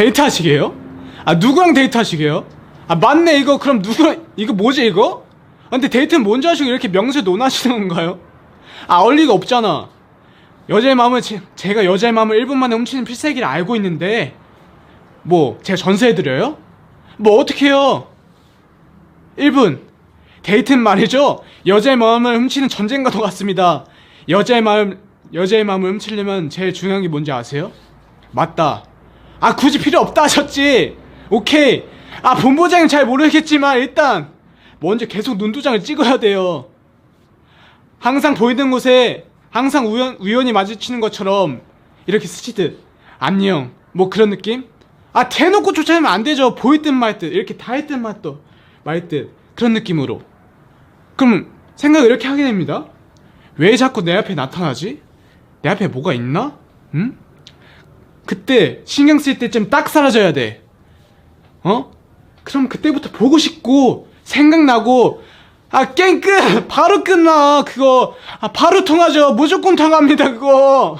데이트 하시게요? 아 누구랑 데이트 하시게요? 아 맞네 이거 그럼 누구 이거 뭐지 이거? 아, 근데 데이트는 뭔지 아시고 이렇게 명세 논하시는 건가요? 아 얼리가 없잖아 여자의 마음을 제, 제가 여자의 마음을 1분 만에 훔치는 필살기를 알고 있는데 뭐 제가 전수해드려요? 뭐 어떡해요 1분 데이트는 말이죠 여자의 마음을 훔치는 전쟁과도 같습니다 여자의 마음 여자의 마음을 훔치려면 제일 중요한 게 뭔지 아세요? 맞다 아 굳이 필요 없다 하셨지 오케이 아 본부장은 잘 모르겠지만 일단 먼저 계속 눈두장을 찍어야 돼요 항상 보이는 곳에 항상 우연, 우연히 마주치는 것처럼 이렇게 스치듯 안녕 뭐 그런 느낌? 아 대놓고 쫓아내면 안 되죠 보일 듯 말 듯 이렇게 다할듯 말듯 그런 느낌으로 그럼 생각을 이렇게 하게 됩니다 왜 자꾸 내 앞에 나타나지? 내 앞에 뭐가 있나? 응? 그때 신경 쓸 때쯤 딱 사라져야 돼. 어? 그럼 그때부터 보고 싶고 생각나고 아 게임 끝! 바로 끝나 그거. 아 바로 통하죠. 무조건 통합니다 그거